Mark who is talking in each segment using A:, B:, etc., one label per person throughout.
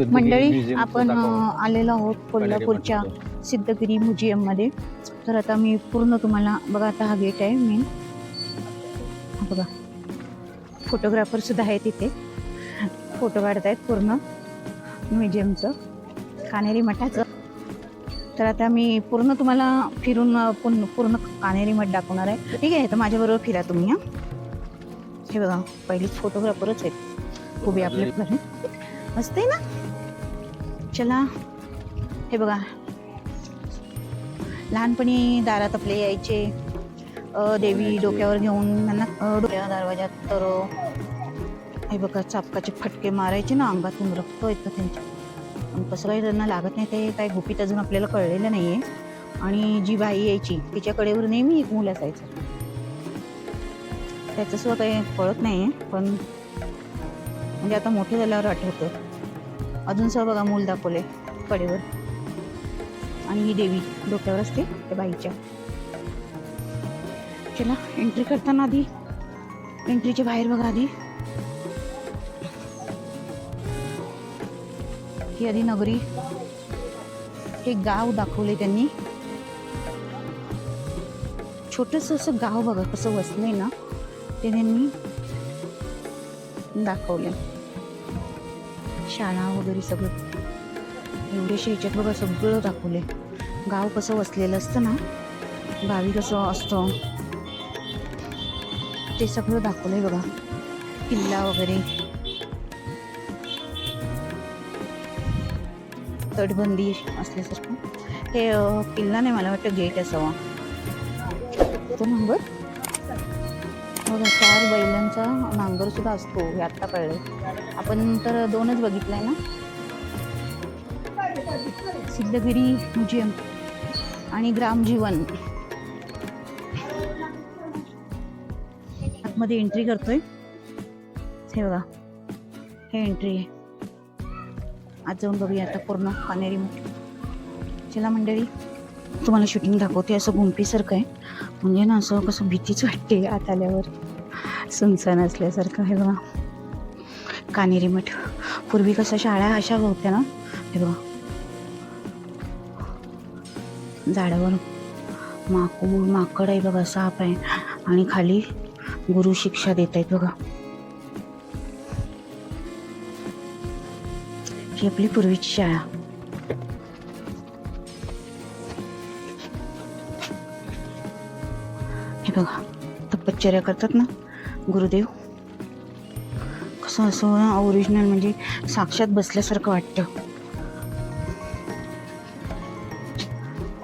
A: मंडळी आपण आलेलो आहोत कोल्हापूरच्या सिद्धगिरी म्युझियममध्ये. तर आता मी पूर्ण तुम्हाला बघा आता हा गेट आहे मेन बघा फोटोग्राफर सुद्धा आहे तिथे फोटो काढतायत पूर्ण म्युझियमचं कानेरी मठाचं. तर आता मी पूर्ण तुम्हाला फिरून पूर्ण पूर्ण कानेरी मठ दाखवणार आहे. ठीक आहे तर माझ्याबरोबर फिरा तुम्ही हां. हे बघा पहिलीच फोटोग्राफरच आहेत. उभे आपले घरी. मस्त आहे ना? चला. हे बघा. लहानपणी दारात आपले यायचे. देवी डोक्यावर घेऊन त्यांना डोक्या दरवाजात तर हे बघा चापकाचे फटके मारायचे ना अंगातून रक्त येतं त्यांच्या. पण कसं काही त्यांना लागत नाही ते काही गुपित अजून आपल्याला कळलेलं नाही आहे आणि जी बाई यायची तिच्याकडेवर नेहमी एक मूल असायचं. त्याचं सुद्धा काही कळत नाही आहे पण म्हणजे आता मोठे झाल्यावर आठवतं. अजून सुद्धा बघा मूल दाखवले कडेवर. आणि ही देवी डोक्यावर असते त्या बाईच्या. चला एंट्री करताना आधी एंट्रीच्या बाहेर बघा आधी. ही आधी नगरी. हे गाव दाखवले त्यांनी. छोटस असं गाव बघा कसं वसलंय ना ते त्यांनी दाखवले शाळा वगैरे सगळं. एवढेशे ह्याच्यात बघा सगळं दाखवले गाव कसं वसलेलं असतं ना गावी कसं असतं. ते सगळं दाखवलंय बघा. किल्ला वगैरे. तटबंदी असल्यासारखं. हे किल्ला नाही मला वाटतं गेट असावा. तो नंबर बघा चार बैलांचा नांगरसुद्धा असतो हे आत्ता कळले आपण तर दोनच बघितलंय ना? सिद्धगिरी म्युझियम आणि ग्रामजीवन आतमध्ये एंट्री करतोय. हे बघा हे एंट्री आहे. आज जाऊन बघूया आता पूर्ण कानेरी चला मंडळी तुम्हाला शूटिंग दाखवते असं गुंपीसारखं आहे. म्हणजे ना असं कसं भीतीच वाटते आत आल्यावर. सुनसान असल्यासारखं हे बघा. कानेरी मठ. पूर्वी कसं शाळा अशा होत्या ना? हे बघा. झाडावर माकूड माकड आहे बघा साप आहे. आणि खाली गुरु शिक्षा देत आहेत बघा. ही आपली पूर्वीची शाळा. हे बघा. तपश्चर्या करतात ना? गुरुदेव. कसं असं ओरिजिनल म्हणजे साक्षात बसल्यासारखं वाटतं.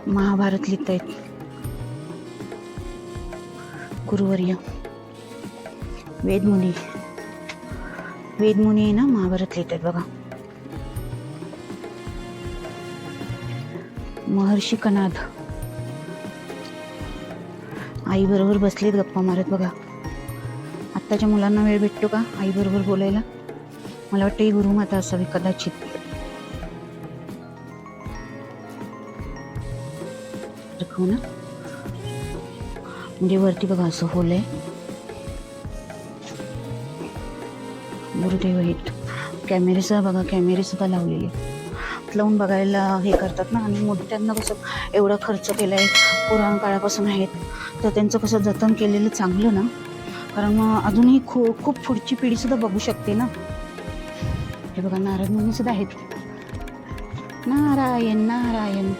A: महाभारत लिहित आहेत गुरुवर्य. वेदमुनी. वेदमुनी आहे ना महाभारत लिहित आहेत बघा. महर्षी कनाद. आई बरोबर बसलेत गप्पा मारत बघा. आत्ताच्या मुलांना वेळ भेटतो का? आईबरोबर बोलायला? मला वाटतं ही गुरुमाता असावी कदाचित. दाखवू ना. म्हणजे वरती बघा असं होल आहे. गुरुदेव आहेत. कॅमेरेसुद्धा बघा कॅमेरेसुद्धा लावलेले. लावून बघायला हे करतात ना. आणि मोठ्यांना कसं एवढा खर्च केला आहे पुराण काळापासून आहेत. तर त्यांचं कसं जतन केलेलं चांगलं ना. कारण मग अजूनही खूप खूप पुढची पिढी सुद्धा बघू शकते ना. हे बघा नारायण मुनी सुद्धा आहेत. नारायण नारायण.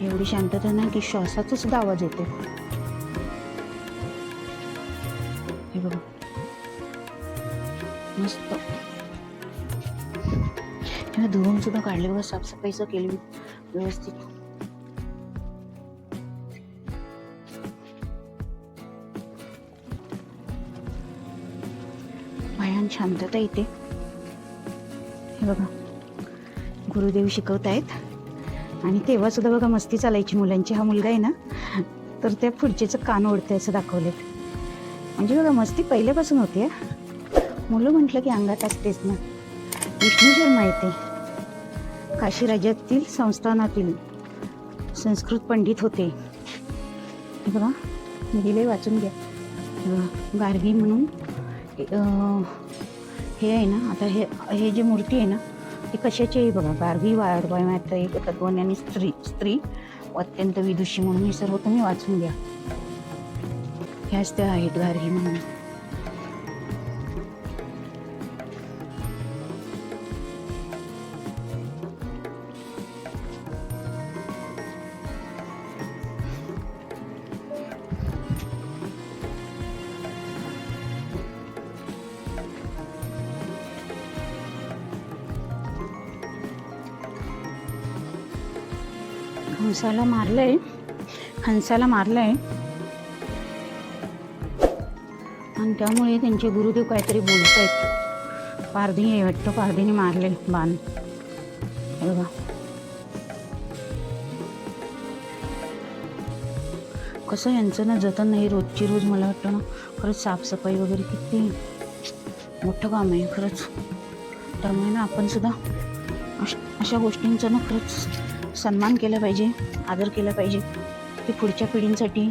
A: एवढी शांतता नाही की श्वासाचा सुद्धा आवाज येतो. हे बघा. मस्त. धुवून सुद्धा काढले बघा साफसफाईचं केली व्यवस्थित. भयान शांतता येते हे बघा गुरुदेव शिकवत आहेत. आणि तेव्हा सुद्धा बघा मस्ती चालायची मुलांची. हा मुलगा आहे ना तर त्या पुढचेचं कान ओढते असं दाखवलेत. म्हणजे बघा मस्ती पहिल्यापासून होती हा. मुलं म्हटलं की अंगात असतेच ना. विष्णू शर्मा येते. काशी राज्यातील संस्थानातील संस्कृत पंडित होते. बघा मी दिले वाचून घ्या. गार्गी म्हणून हे आहे ना आता हे हे जी मूर्ती आहे ना ती कशाची आहे बघा? गार्गी वारवायमात्र एक तत्वज्ञानी स्त्री. स्त्री अत्यंत विदुषी म्हणून हे सर्व तुम्ही वाचून घ्या. ह्याच त्या आहेत गार्गी म्हणून. हंसाला मारलं आहे हंसाला मारलं आहे आणि त्यामुळे त्यांचे गुरुदेव काहीतरी बोलत आहेत पारधी आहे वाटतं पारधीने मारले बाण. बघा. कसं यांचं ना जतन नाही रोजची रोज मला वाटतं ना खरंच साफसफाई वगैरे किती मोठं काम आहे खरंच. त्यामुळे ना आपण सुद्धा अश अशा गोष्टींचं ना खरंच सन्मान केला पाहिजे आदर केला पाहिजे ते पुढच्या पिढींसाठी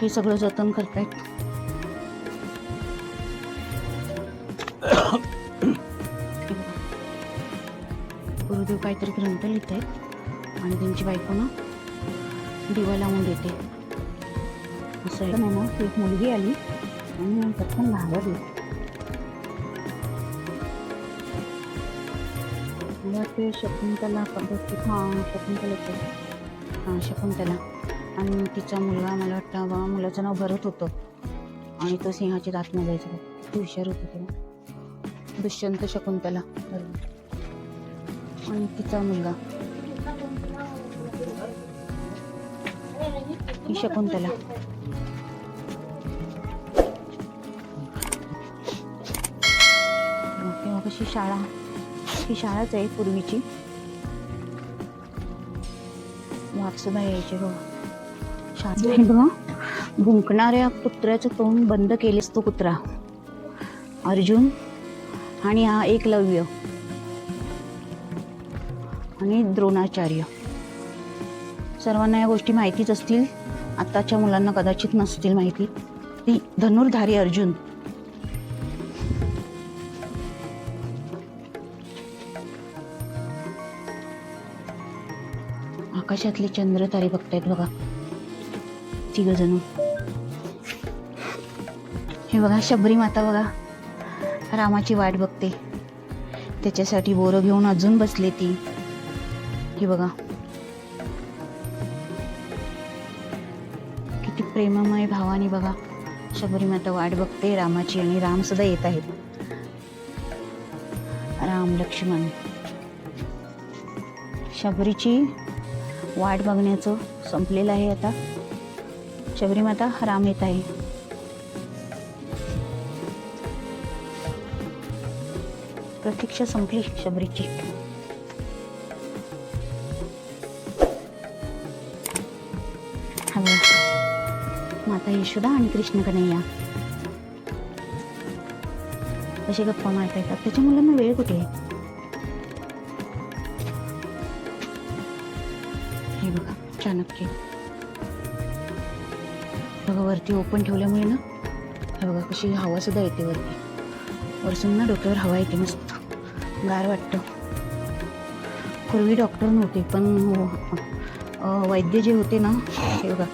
A: हे सगळं जतन करतायत. गुरुदेव काहीतरी ग्रंथ लिहित आहेत आणि त्यांची बायको ना दिवा लावून देते. असं आहे. ना एक मुलगी आली आणि पटकन घाबरली. ते शकुंतला पद्धती हां शकुंतला हां शकुंतला. आणि तिचा मुलगा मला वाटतं बा मुलाचं नाव भरत होतं. आणि तो सिंहाची दात मोजायचा तू हुशार होती तेव्हा. दुष्यंत शकुंतला. बरोबर आणि तिचा मुलगा. ही शकुंतला. तेव्हा कशी शाळा? ही शाळाच आहे पूर्वीची. वाघ सुद्धा यायचे बघा. शाळा बघा भुंकणाऱ्या कुत्र्याचं तोंड बंद केलेच तो कुत्रा. अर्जुन आणि हा एकलव्य. आणि द्रोणाचार्य. सर्वांना या गोष्टी माहितीच असतील. आत्ताच्या मुलांना कदाचित नसतील माहिती. ती धनुर्धारी अर्जुन. आकाशातले चंद्र तारे बघतायत बघा. तिघ जणू. हे बघा शबरी माता बघा. रामाची वाट बघते. त्याच्यासाठी बोरं घेऊन अजून बसले ती. हे बघा. किती प्रेममय भावानी बघा. शबरी माता वाट बघते रामाची आणि राम सुद्धा येत आहेत. राम लक्ष्मण. शबरीची वाट बघण्याचं संपलेलं आहे आता. शबरी माता राम येत आहे. प्रतीक्षा संपली शबरीची. हवे माता यशोदा आणि कृष्ण कन्हैया. असे गप्पा मारता येतात त्याच्या मुलांना वेळ कुठे आहे? बघा चाणक्य. बघा वरती ओपन ठेवल्यामुळे ना हे बघा कशी हवा सुद्धा येते वरती. वरसून ना डोक्यावर हवा येते मस्त. गार वाटतं. पूर्वी डॉक्टर नव्हते पण हो, वैद्य जे होते ना हे बघा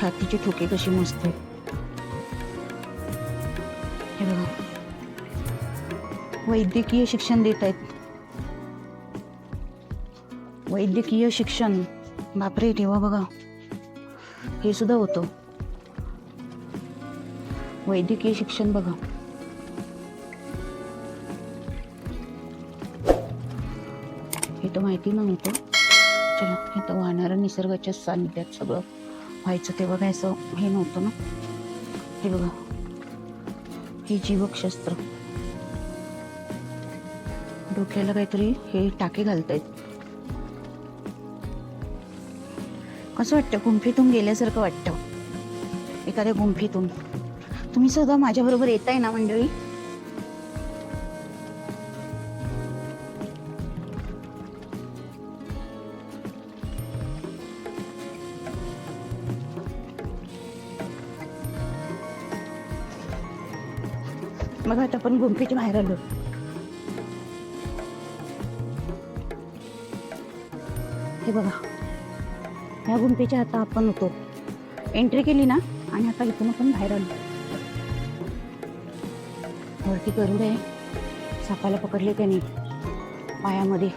A: छातीचे ठोके कशी मस्त आहेत. हे बघा. वैद्यकीय शिक्षण देत आहेत. वैद्यकीय शिक्षण. बापरे तेव्हा बघा. हे सुद्धा होतं. वैद्यकीय शिक्षण बघा. हे तर माहिती नव्हतं चला हे तर वाहणारं निसर्गाच्या सानिध्यात सगळं व्हायचं. तेव्हा काय असं हे नव्हतं ना? हे बघा. हे जीवकशस्त्र डोक्याला काहीतरी हे टाके घालतायत. असं वाटतं गुंफीतून गेल्यासारखं वाटतं. एखाद्या गुंफीतून. तुम्ही सुद्धा माझ्याबरोबर येताय ना मंडळी? मग आता आपण गुंफीची बाहेर आलो. हे बघा. ह्या गुंतीच्या आता आपण होतो. एंट्री केली ना आणि आता इथून आपण बाहेर आलो. वरती गरुड आहे सापाला पकडले त्याने. पायामध्ये.